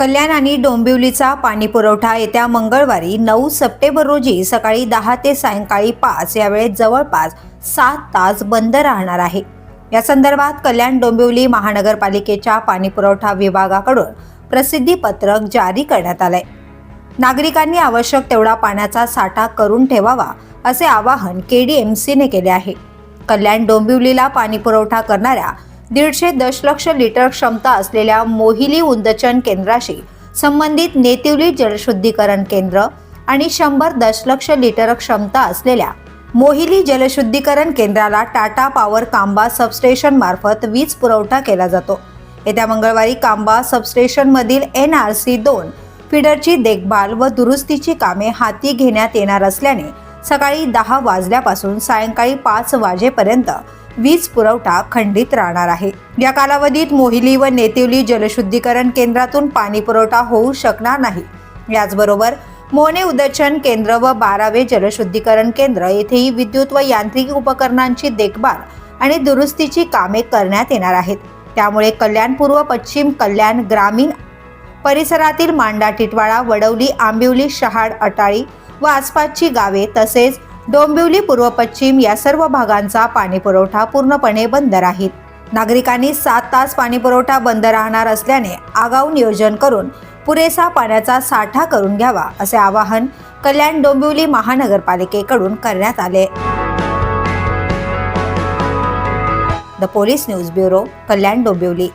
कल्याण आणि डोंबिवलीचा पाणी पुरवठा येत्या मंगळवारी नऊ सप्टेंबर रोजी सकाळी दहा ते सायंकाळी पाच यावेळेत जवळपास सात तास बंद राहणार आहे. या संदर्भात कल्याण डोंबिवली महानगरपालिकेच्या पाणीपुरवठा विभागाकडून प्रसिद्धी पत्रक जारी करण्यात आलंय. नागरिकांनी आवश्यक तेवढा पाण्याचा साठा करून ठेवावा असे आवाहन केडीएमसीने केले आहे. कल्याण डोंबिवलीला पाणी पुरवठा करणाऱ्या दीडशे दशलक्ष लिटर क्षमता असलेल्या मोहिली उंदचन केंद्राशी संबंधित नेतिवली जलशुद्धीकरण केंद्र आणि शंभर दशलक्ष लिटर क्षमता असलेल्या मोहिली जलशुद्धीकरण केंद्राला टाटा पॉवर कांबा सबस्टेशन मार्फत वीज पुरवठा केला जातो. येत्या मंगळवारी कांबा सबस्टेशनमधील एन आर सी दोन फिडरची देखभाल व दुरुस्तीची कामे हाती घेण्यात येणार असल्याने सकाळी दहा वाजल्यापासून सायंकाळी पाच वाजेपर्यंत वीज पुरवठा खंडित राहणार आहे. या कालावधीत मोहिली व नेतिवली जलशुद्धीकरण केंद्रातून पाणी पुरवठा होऊ शकणार नाही. याचबरोबर मोने उदचन केंद्र व बारावे जलशुद्धीकरण केंद्र येथेही विद्युत व यांत्रिक उपकरणांची देखभाल आणि दुरुस्तीची कामे करण्यात येणार आहेत. त्यामुळे कल्याण पूर्व पश्चिम कल्याण ग्रामीण परिसरातील मांडा टिटवाळा वडवली आंबिवली शहाड अटाळी व आसपासची गावे तसेच डोंबिवली पूर्व पश्चिम या सर्व भागांचा पाणीपुरवठा पूर्णपणे बंद राहील. नागरिकांनी सात तास पाणीपुरवठा बंद राहणार असल्याने आगाऊ नियोजन करून पुरेसा पाण्याचा साठा करून घ्यावा असे आवाहन कल्याण डोंबिवली महानगरपालिकेकडून करण्यात आले. The police news bureau Kalyan Dombivli.